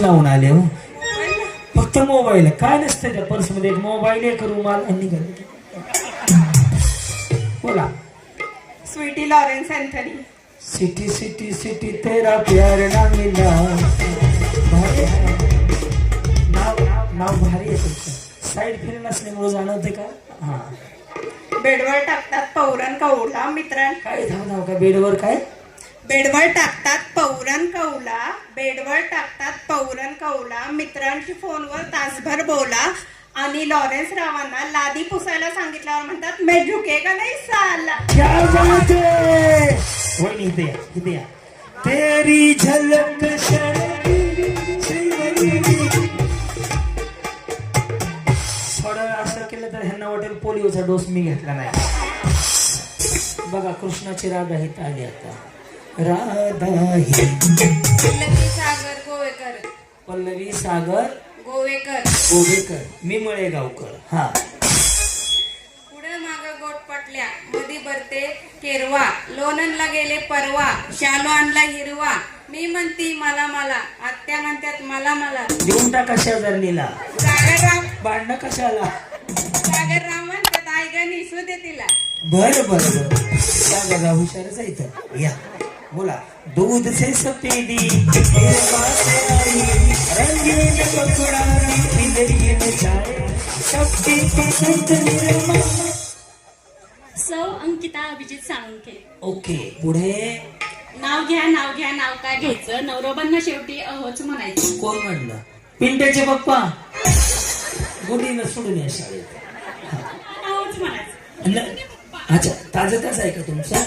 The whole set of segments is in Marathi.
लावून आले हो. फक्त मोबाईल आहे. काय नसतं त्या पर्समध्ये एक मोबाईल एक रुमाल आणि निघाले. बोला. Sweety Lawrence Anthony. City city city तेरा प्यार ना मिला. भारी आहे. नाव नाव भारी आहे तुमचं. साईड फिर नसल्यामुळे जाणवते का? हा. बेडवर टाकतात पौरण कौला मित्रां काय धाव धाव का बेडवर काय? बेडवर टाकतात पौरण कौला बेडवर टाकतात पौरण कौला. मित्रांशी फोनवर तासभर बोला. आणि लॉरेन्स रावांना लादी पुसायला सांगितल्यावर म्हणतात मैं झुकेगा नाही साला? क्या बात है? वही इथे या इथे या तेरी झलक थोडं असं केलं तर ह्यांना वाटेल पोलिओचा डोस मी घेतला नाही. बघा कृष्णाची राग हित आली आता. राधा ही. पल्लवी सागर गोवेकर. पल्लवी सागर गोवेकर. गोवेकर. मी मळेगावकर. हा. पुढे माग गोट पटल्या. मधी भरते केरवा. लोणंदला गेले परवा. शालो आणला हिरवा. मी म्हणती मला मला. आत्या म्हणतात मला मला. देऊन टाका शेजारणीला. सागर राम भांडणं कशाला? सागर राम म्हणतात आई ग निसू दे तिला. बर बर बर. हुशारच आहे इथं. या. बोला. दूध से सफेदी मेरे पास आई रंगीन पकोड़ा पिंजरी चाय सबकी पसंद मेरे मामा सौ अंकिता अभिजित साळुंखे. ओके पुढे? नाव घ्या नाव घ्या नाव काय घ्यायचं? नवरोबांना शेवटी अहोच म्हणायचं. कोण म्हणलं? पिंट्याचे पप्पा. गुडीनं सोडून या शाळेत. अहोच म्हणायचं. न- अच्छा ताजं ताज आहे का तुमचं?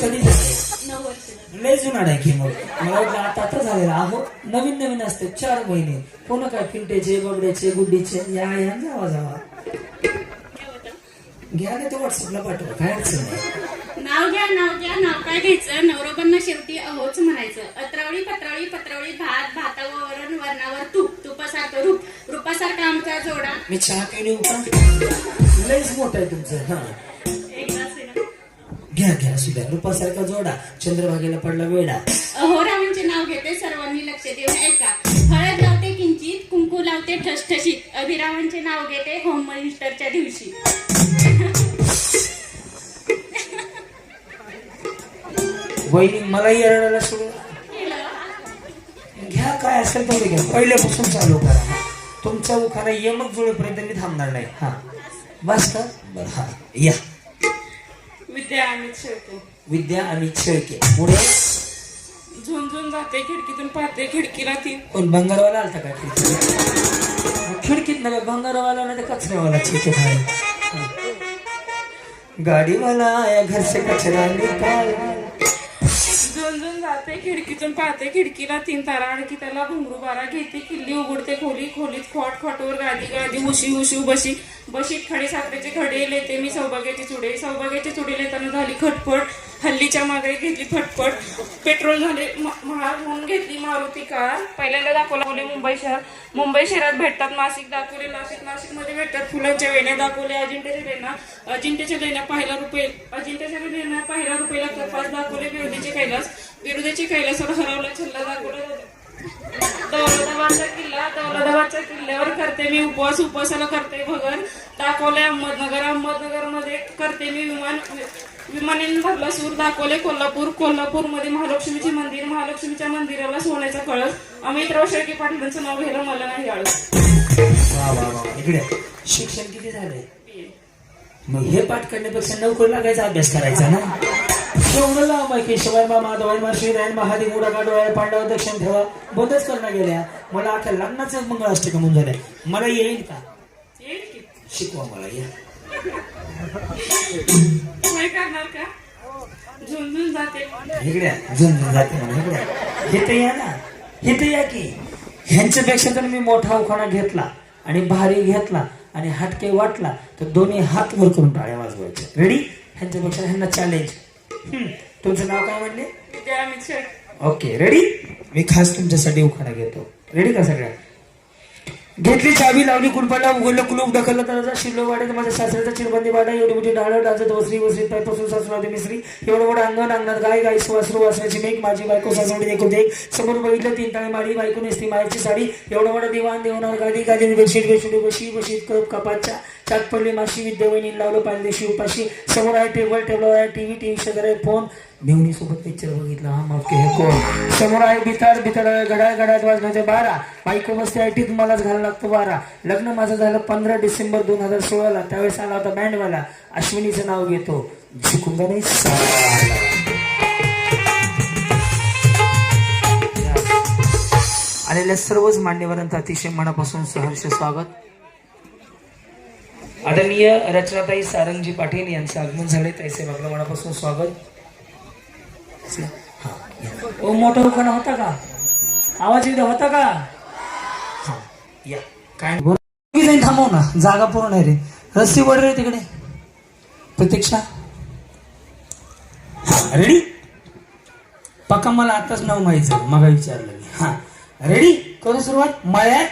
कधी लय जुनाड आहे की मग. मला वाटलं आता आता झालेलं. आहो नवीन नवीन असते. चार महिने. पुन्हा काय पिंटेचे बबड्याचे गुड्डीचे? या या जावा जावा घ्या ना ते व्हॉट्सअपला पाठवा. काय अडचण नाही. नाव घ्या नाव घ्या. नाव काय घ्यायचं? नवरोबांना शेवटी अहोच म्हणायचं. अत्रावळी पत्रावळी पत्रावळी भात भातावर वरण वरणावर तूप. तुपासारखं रूप. रूपासारखा आमचा जोडा. मी चहा पिऊन येऊ का लयच मोठं आहे तुमचं. हा. घ्या घ्या सुद्धा रुपासारखा जोडा चंद्रभागेला पडला वेडा अहोरावांचे नाव घेते सर्वांनी लक्ष देऊन ऐका. हळद लावते किंचित कुंकू लावते ठसठशीत. अभिरावांचे नाव घेते होम मिनिस्टरच्या दिवशी. वहिनी मलाही एरडायला सोडून घ्या काय असेल तेवढे घ्या. पहिल्यापासून चालू करा. तुमचा उखाणा यमक जुळेपर्यंत मी थांबणार नाही. हा. बस का? बरं हा. या. विद्या अमित शेळके विद्या आणि शेळके पुढे? झुंझुन जाते खिडकीतून पाहते खिडकीला ती. कोण भंगारवाला आलता का खिडकीत? खिडकीत नका भंगारवाला नाही तर कचऱ्यावाला आहे गाडीवाला आया घर से कचरा निकाल. समजून जाते खिडकीतून पाहते खिडकीला तीन तारा आणखी त्याला घुंगरू बारा घेते किल्ली उघडते खोली खोलीत खोट खोटवर गादी गादी उशी उशी बशी बशीत खडे साखरेचे खडे लेते मी सौभाग्याची चुडे सौभाग्याची चुडे लेताना झाली खटपट. हल्लीच्या मागे घेतली फटफट पेट्रोल झाले. म- महाग म्हणून घेतली मारुती कार. पहिल्यांदा दाखवला मुंबई शहर. मुंबई शहरात भेटतात. नाशिक दाखवले. नाशिक नाशिकमध्ये भेटतात. फुलांच्या वेण्या दाखवले अजिंठ्याच्या लेण्या अजिंठ्याच्या लेण्या पहिला रुपये. अजिंठ्याच्या लेण्या पहिला रुपये लागतात पाच दाखवले. विरोधीचे कैलास. विरोधीचे कैलासावर हरवला. छल्ला दाखवला. दौलताबादचा किल्ला दौलताबादच्या किल्ल्यावर करते मी उपवास उपवासाला करते भगर दाखवले अहमदनगर. अहमदनगरमध्ये करते मी विमान विमानाने भरला सूर. दाखवले कोल्हापूर. कोल्हापूरमध्ये महालक्ष्मीचे मंदिर. महालक्ष्मीच्या मंदिराला सोन्याचा कळस. अमितराव शेळके पाटलांचं नाव घ्यायला मला नाही आळस. इकडे. शिक्षण किती झालंय? मग हे पाठ करण्यापेक्षा नोकरी लागायचा अभ्यास करायचा ना? एवढं लांब आहे की शिवाय मा माधवाय मा श्रीरायन महादेव गाडवाय पांडव दक्षिण ठेवा बंदच करणं गेल्या. मला अख्या लग्नाचं मंगळाष्टक म्हणून झालंय. मला येईल का? की. शिकवा मला या. का? झुंझुन जाते. म्हणा हे तर या ना. हे तर या की. ह्यांच्यापेक्षा तर मी मोठा उखाणा घेतला आणि भारी घेतला आणि हटके वाटला तर दोन्ही हात वर करून टाळ्या वाजवायचे रेडी ह्यांच्यापेक्षा ह्यांना चॅलेंज तुमचं नाव काय म्हणले ओके रेडी मी खास तुमच्यासाठी उखाणा घेतो. रेडी का सगळ्या? घेतली चावी लावली कुलपाला उघडलं कुलूप ढकललं तर शिल्लो वाड्यात माझ्या सासऱ्याचा चिरबंदी वाडा एवढी मोठी डाळ डाजत वसरी वसरी पायपासून सासरावते मिसरी एवढं मोठं अंगण अंगणात गाय गाय वासरू वासराची मेघ माझी बायको सासवडी देखो देख समोर बघितलं तीन ताळे माडी बायको नेसती मायची साडी एवढं मोठं दिवाण देवणार गादी गादी बेडशीट बेडशीट बशी बशीत कप कपाच्या चाक पडली माशी विद्यावहिनी लावलं पाहिजे शिवपाशी समोर आहे टेबल टेबल आहे टीव्ही टीव्ही शेजार आहे फोन मेहुणी सोबत पिक्चर बघितला हा मग हे कोण? समोर आहे बिताड बिताड आहे घड्याळ घड्याळ वाजण्याचे बारा. बायको बसते आय टीत मलाच घालायला लागतो बारा. लग्न माझं झालं पंधरा डिसेंबर दोन हजार सोळाला. त्यावेळेस आला होता बँडवाला. अश्विनीचं नाव घेतो. झुकूंगा नाही आलेल्या सर्वच मान्यवरांचं अतिशय मनापासून सहर्ष स्वागत. आदरणीय रचनाताई सारंगजी पाटील यांचं आगमन झाले त्याचे आपलं मनापासून स्वागत. ओ मोठा उखाणा होता का? आवाज एकदा होता का? हा, या. काय? बरं. थांबव ना. जागा पूर्ण आहे रे. रस्सी वर रे तिकडे. प्रतीक्षा. रेडी पक्का मला आताच नाव माहीत झालं. मग विचारलं मी. हा. रेडी करू सुरुवात? मळ्यात?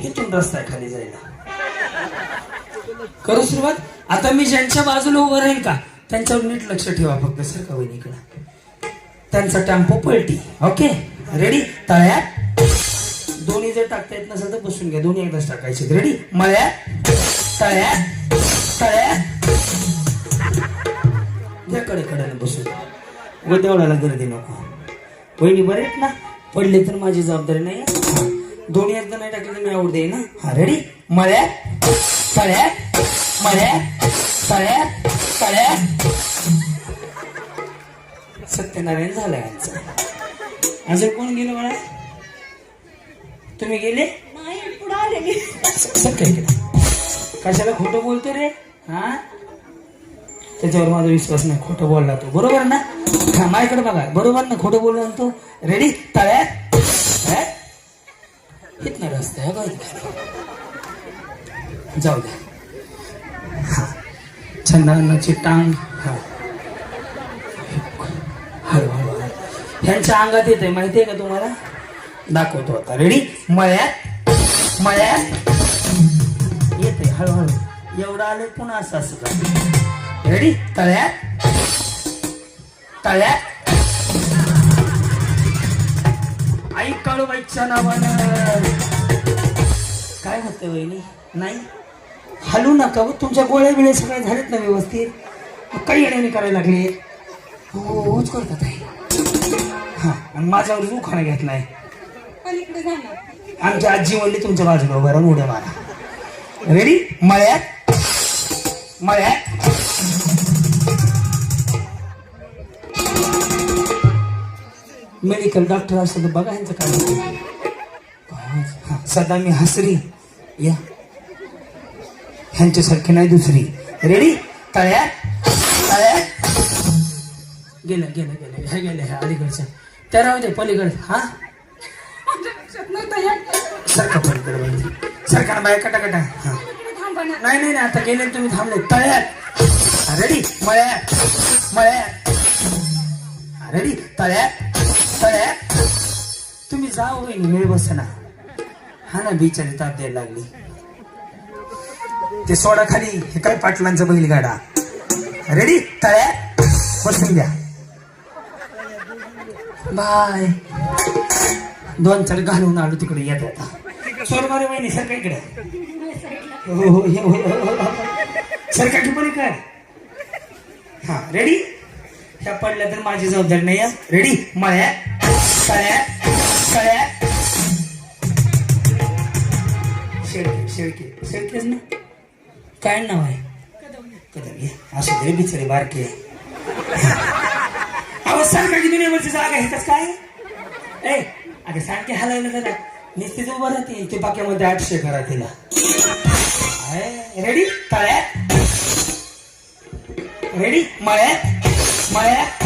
इथून रस्ता आहे खाली जायला. करू सुरुवात. आता मी ज्यांच्या बाजूला उभं राहील का? त्यांच्यावर नीट लक्ष ठेवा फक्त सर का वहिनीकडे त्यांचा टेम्पो पलटी. ओके? रेडी तळ्यात. दोन्ही जर टाकता येत नसेल तर बसून घ्या. दोन्ही एकदाच टाकायचे. रेडी मळ्यात. तळ्यात. तळ्यात. या कडे कडेने बसून. व देवळाला गर्दी नको. वहिनी बरे आहेत ना? पडले तर माझी जबाबदारी नाही दोन्ही एकदा नाही टाकले तर मी आवड देईन ना हा. रेडी मळ्यात. तळ्यात. मळ्यात तळ्यात तळ्यात सत्यनारायण झालं यांचं. अजून कोण गेलं मला तुम्ही गेले? केलं? कशाला खोटं बोलतो रे? हा? त्याच्यावर माझा विश्वास नाही खोटं बोलला तो. बरोबर ना? हा माझ्याकडे बघा. बरोबर ना? खोटं बोलला तो? रेडी तळ्यात इथनं रस्ता जाऊ द्या. छंदानाची टांग. हा. हळू हळू ह्यांच्या अंगात येते माहितीये का तुम्हाला? दाखवतो आता. रेडी मळ्यात मळ्यात. येते हळूहळू एवढं आले पुन्हा असं असं का रेडी तळ्यात. तळ्यात. आई काळूबाईच्या नावानं. काय होतं वहिनी? नाही? हलू नका हो तुमच्या गोळ्या बिळे सगळ्या झालेत ना व्यवस्थित. काही येण्याने करायला लागले. होच करतात आहे हा आणि माझ्यावर उखाणा घेतलाय. आमची आजी म्हणली तुमच्या बाजूला उभा राहून उड्या मारा. रेडी मळ्यात? मळ्यात? मेडिकल डॉक्टर असं बघा यांचं काय. हा, सदा मी हसरी. या. ह्यांच्यासारखी नाही दुसरी. रेडी तळ्या तळ्या गेलं गेलं गेलं. ह्या गेलं ह्या अलीकडचं. त्या राहू दे पलीकडे. हा? सरकार पलीकडे बाई. सरकार बाहेर कटा कटा हा. नाही नाही नाही, आता गेले तुम्ही थांबले. तळ्यात. रेडी मळ्यात. मळ्यात. रेडी तळ्यात. तळ्यात. तुम्ही जा वेळ बसना ना. हा ना बिचारी ताप द्यायला लागली. ते सोडा खाली हे काय पाटलांचा बैलगाडा? रेडी तळ्या बसून द्या. बाय. दोन चार घालून आलो तिकडे येत आता. सोरमारे वहिनी सर काय इकडे. हो हो, हो, हो, हो सरका की काय? हा रेडी ह्या पडल्या तर माझी जबाबदारी नाही रेडी मळ्या तळ्या तळ्या शेळके शेळके शेळकेच ना. काय नाव आहे? कदम ये असं तरी बिचारे बारके अहो सरकारी दुनियावरची जागा आहे कसं काय? ए अरे सारखे हलायला जरा निस्तीच उभं राहते. ते पाक्यामध्ये आठशे करा तिला. रेडी तळ्यात? रेडी मळ्यात? मळ्यात?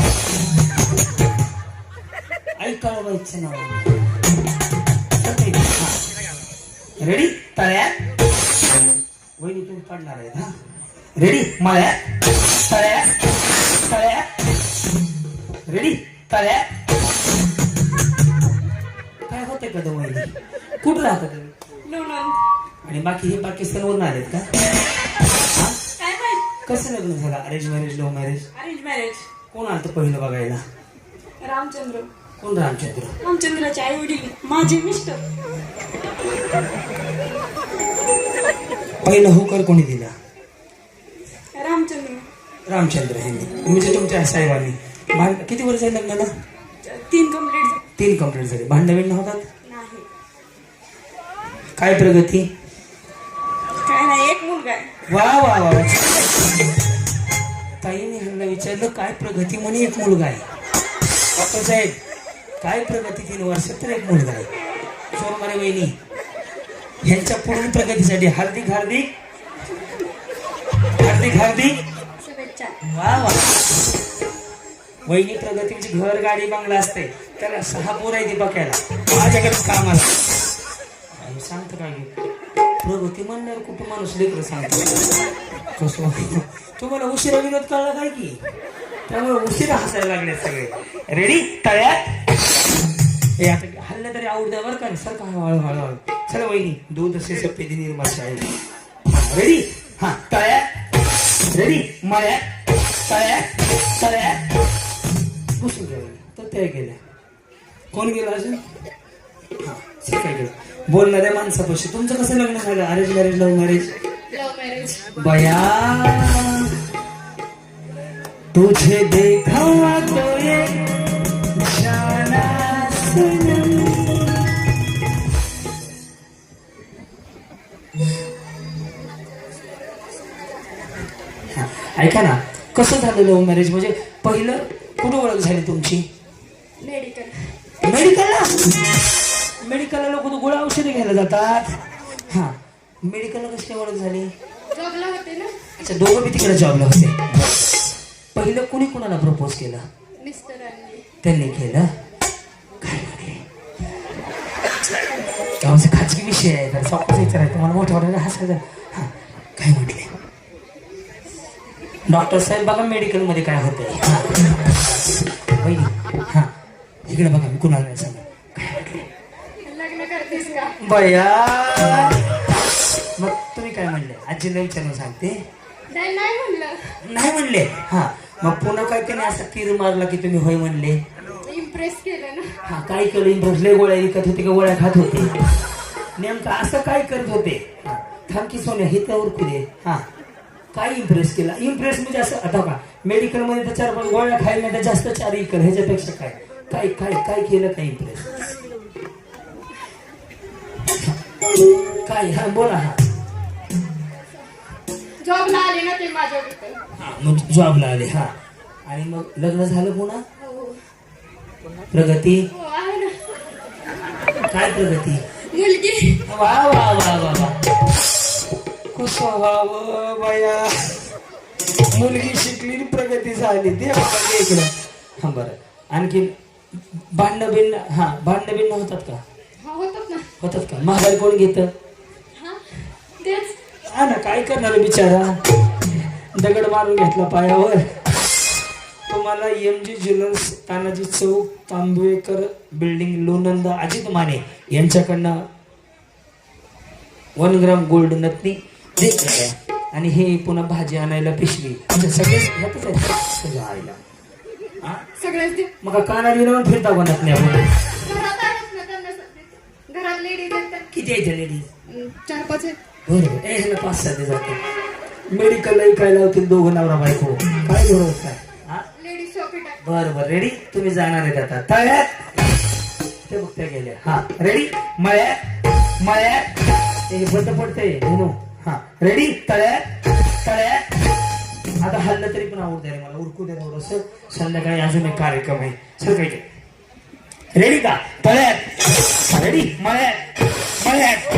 ऐकावं बाईचं नाव रेडी तळ्यात? वहिनी तुम्ही पडणार आहेत हा? रेडी मळ्यात तळ्यात. तळ्यात. रेडी तळ्यात. काय होतंय का वहिनी? कुठं राहता तुम्ही? आणि बाकी हे पाकिस्तानवरून आलेत का? काय माहीत? कसं लग्न झालं? Arrange marriage love marriage arrange marriage कोण आलं पहिलं बघायला? रामचंद्र. कोण रामचंद्र? रामचंद्राचे आई वडील माझे मिस्टर. पहिलं होकर कोणी दिला? रामचंद्र. रामचंद्र यांनी. म्हणजे तुमच्या साहेबांनी भांड किती वर्ष आहे लग्नाला? तीन कंप्लीट तीन कंप्लीट झाले. बिंड होतात काय प्रगती? काय नाही एक मुलगा वा वा वा. ताईने ह्यांना विचारलं काय प्रगती म्हणे एक मुलगा आहे? डॉक्टर साहेब काय प्रगती तीन वर्षात तर एक मुलगा आहे. सोनमारे वहिनी ह्यांच्या पुढील प्रगतीसाठी हार्दिक हार्दिक हार्दिक हार्दिक वा वा. वहिनी प्रगतीची घर गाडी बंगला असते. त्याला सहा पोर आहे ती बघायला माझ्याकडे कामाला आणि सांगतो काय प्रगती म्हणणार कुठं माणूस लेकर सांगतो? कसं? तुम्हाला उशिरा विनोद कळला काय की? त्यामुळे उशिरा हसायला लागले सगळे. रेडी तळ्यात? हे आता हल्लं तरी आवड द्या बरं का सर काय हळू हळू हळू चला वहिनी दूध असे सफेदी निर्माण आहे रेडी हा तळ्यात रेडी मळ्यात तळ्यात तळ्यात बसून घ्या वहिनी. तर त्या गेल्या. कोण गेला अजून? हा शिकाय गेलं. बोलणाऱ्या माणसापाशी. तुमचं कसं लग्न झालं? अरेंज मॅरेज लव्ह मॅरेज बया तुझे देखा तो ये ऐका ना कसं झालं लव्ह मॅरेज म्हणजे पहिलं कुठं ओळख झाली तुमची? मेडिकल मेडिकलला मेडिकलला लोक गोळ्या औषधे घ्यायला जातात. हा मेडिकलला कशी ओळख झाली? जॉबला होते ना. अच्छा दोघं बी तिकडे जॉबला होते. पहिलं कुणी कुणाला प्रपोज केलं? मिस्टरांनी त्यांनी केलं काय म्हटले गावचे खाजगी विषय आहे तर चौकशी विचारायचं मला मोठ्या हसायचं हा काय म्हटले? डॉक्टर साहेब बघा मेडिकलमध्ये काय होतंय. हा. वहिनी हा. इकडे बघा मी कुणाला नाही सांगा काय म्हटले? बया! मग तुम्ही काय म्हणले? आजीला विचारून सांगते. नाही नाही म्हणलं. नाही हा. मग पुन्हा काय केलं असा तीर मारला की तुम्ही होय म्हणले? इम्प्रेस केलं ना. हा काय केलं? इंप्रेसले गोळ्या विकत होते का गोळ्या खात होते? नेमकं असं काय करत होते? थांब की सोन्या हे तर ओळखू दे हा काय इम्प्रेस केला? इम्प्रेस म्हणजे असं आता का मेडिकलमध्ये तर चार पाच गोळ्या खायला नाही तर जास्त चार इकर ह्याच्यापेक्षा काय? काय काय काय केलं काय इम्प्रेस काय? हा बोला हा. जॉबला आले ना ते हा, मग जॉबला आले हा. आणि मग लग्न झालं पुन्हा? प्रगती? हो काय प्रगती? मुलगी. वा वा वा वा वा. कुस व्हावं बाया. मुलगी शिकली प्रगती झाली. ते इकडं. हा बरं. आणखी भांडणं बिंड हा भांडणं बिंड होतात का? हा होतात ना. होतात का? महागाई कोण घेतं? हा हा ना काय करणार बिचारा? दगड मारून घेतला पायावर. तुम्हाला M G jewellers Tanaji Chowk Tambavekar building Lonand Ajit Mane यांच्याकडनं one gram gold नथनी देत. आणि हे पुन्हा भाजी आणायला पिशवी. म्हणजे ह्यातच सगळं हा? सगळेच ते मग विनवून फिरता का नथनी आपण? घरात आहेत ना त्यांना सगळे. घरात लेडीज आहेत त्या. किती लेडीज चार पाच आहेत. बरोबर ए ह्याला पाच सहा जाते. मेडिकलला इकायला होतील दोघं नवरा बायको? काय बरोबर काय बर बर. रेडी तुम्ही जाणार आहेत आता. तळ्यात. ते बघ गेले हा. रेडी मळ्यात. मळ्यात. हे बंद पडतंय. म्हणू हा. रेडी तळ्यात. तळ्यात. आता हल्लं तरी पण आवडत रे मला. उरकू दे थोडस. संध्याकाळी अजून एक कार्यक्रम आहे. चल काय रेडी का? तळ्यात. रेडी मळ्यात. मळ्यात.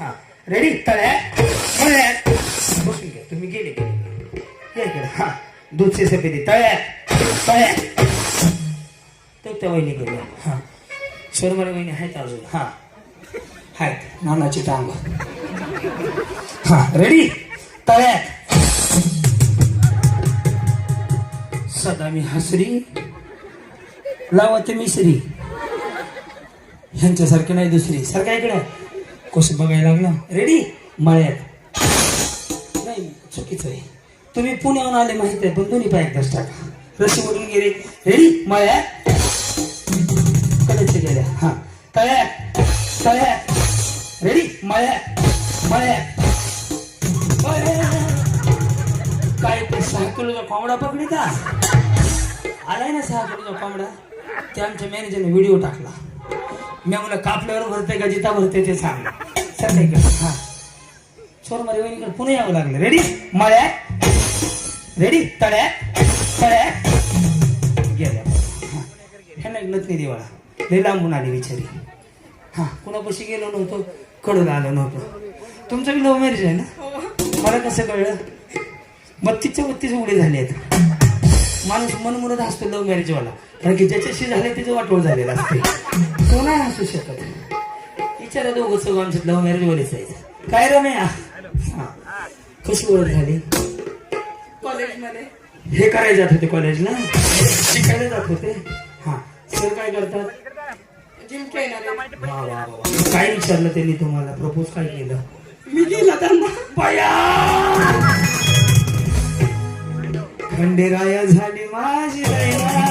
हा. रेडी तळ्यात. मळ्यात. बसून घ्या तुम्ही गेले. गेले हा. दूधचे सफेदी. तळ्यात. तळ्यात तर त्या वहिनी गेल्या. हा. शर्माला वहिनी आहेत अजून. हा. आहेत. नानाची टांग. हा रेडी तळ्यात. सदा मी हसरी लावा ते मिसरी ह्यांच्यासारखी नाही दुसरी. सारखा इकडे. कसं बघायला लागलं. रेडी मळ्यात. नाही चुकीचं आहे. तुम्ही पुण्याहून आले माहीत आहे पण दोन्ही पाय एकदाच टाका. रशी म्हणून गेले रेडी मळ्या कडेचे गेल्या. हा. तळ्या तळ्या रेडी मळ्या मळ्या काय ते सहा किलोचा कोंबडा पकडली का? आलाय ना सहा किलोचा कोंबडा. ते आमच्या मॅनेजरने व्हिडिओ टाकला. मी मला कापल्यावर भरते का जिता भरते ते सांग. सर का हा. चोर मारे वहिनीकडे पुणे यावं लागलं. रेडी मळ्यात रेडी तळ्यात तळ्यात गेल्या. ह्यांना एक नथनी देवाळा लई लांबून आली बिचारी. हा कुणापाशी गेलो नव्हतो कडून आलो नव्हतो. तुमचं बी लव्ह मॅरेज आहे ना? मला कसं कळलं? बत्तीसच्या बत्तीस उघडे झाले आहेत. माणूस मनमुरत हसतो लव्ह मॅरेजवाला कारण की ज्याच्याशी झाले त्याचं वाटोळ झालेलं असते. तो नाही हसू शकत विचारा दोघं सगळं आमच्यात लव्ह मॅरेज आहे काय रे नाही हा. कशी ओळख झाली? कॉलेजमध्ये हे करायला जात होते कॉलेजला शिकायला जात होते. हा. सर काय करतात? जिम ट्रेनर वा वा वा वा. काय विचारलं त्यांनी तुम्हाला? प्रपोज काय केलं? मी गेला त्यांना. पया! खंडेराया झाली माझी लैला.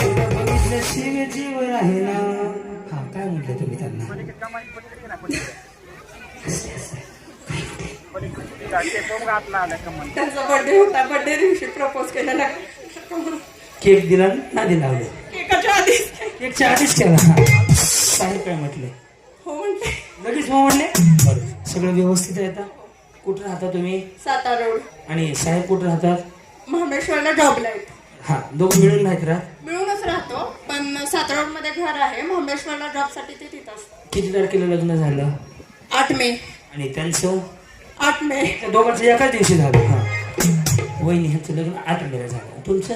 तुला बघितल्याशिवाय जीव आहे ना हा काय म्हटलं तुम्ही त्यांना? त्यांचा बर्थडे होता. बर्थडे दिवशी प्रपोज केलेला. केक दिला ना दिला एकाच्या आधी केकच्या आधीच केला. हा साहेब काय म्हटले. हो म्हणते लगेच मग म्हणले बरं सगळं व्यवस्थित आहे आता. कुठं राहता तुम्ही? सातारा रोड. आणि साहेब कुठं राहतात? महाबळेश्वरला जॉबला आहेत. हा दोघं मिळून नाहीत राहत. मिळूनच राहतो पण सातारा रोडमध्ये घर आहे. महाबळेश्वरला जॉबसाठी ते तिथं असतात. किती तारखेला लग्न झालं? आठ मे. आणि त्यांचं? आठ मे दोघांचं एकाच दिवशी झालं. हा. वहिनी ह्यांचं लग्न आठ मेला झालं तुमचं?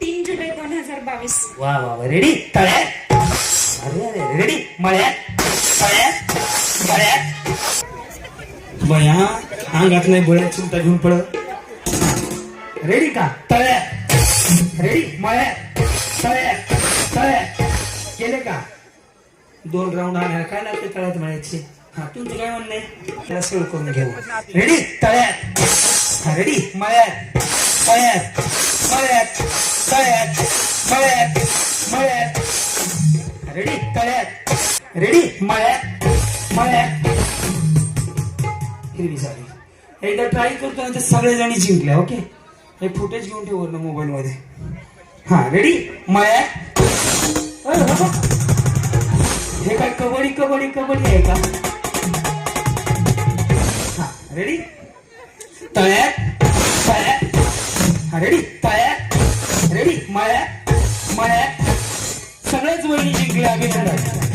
तीन जुलै दोन हजार बावीस. वा वा वा. रेडी तळ्यात. अरे अरे रेडी मळ्यात. तळ्यात. तळ्यात बया अंगातला बळ्यात चिमटा घेऊन पळ. रेडी का? तळ्यात. रेडी मळ्यात. तळ्यात. तळ्यात. केले का? दोन राऊंड आणायला. काय लागते तळ्यात मळ्याचे? हा तुमचं काय म्हणणं आहे? त्याला सगळं करून घेऊ. रेडी तळ्यात. रेडी मळ्यात. तळ्यात मळ्यात. तळ्यात मळ्यात. मळ्यात. रेडी तळ्यात. रेडी मळ्यात. मळ्यात. हिरवी झाली एकदा ट्राय करतो ना तर सगळेजणी जिंकल्या ओके हे फुटेज घेऊन ठेवलं ना मोबाईल मध्ये. हा रेडी मळ्यात. हे काय कबड्डी कबड्डी कबड्डी आहे का? रेडी तळ्यात तळ्यात रेडी तळ्यात रेडी मळ्यात मळ्यात सगळ्याच वहिनी जिंकल्या अभिनंदन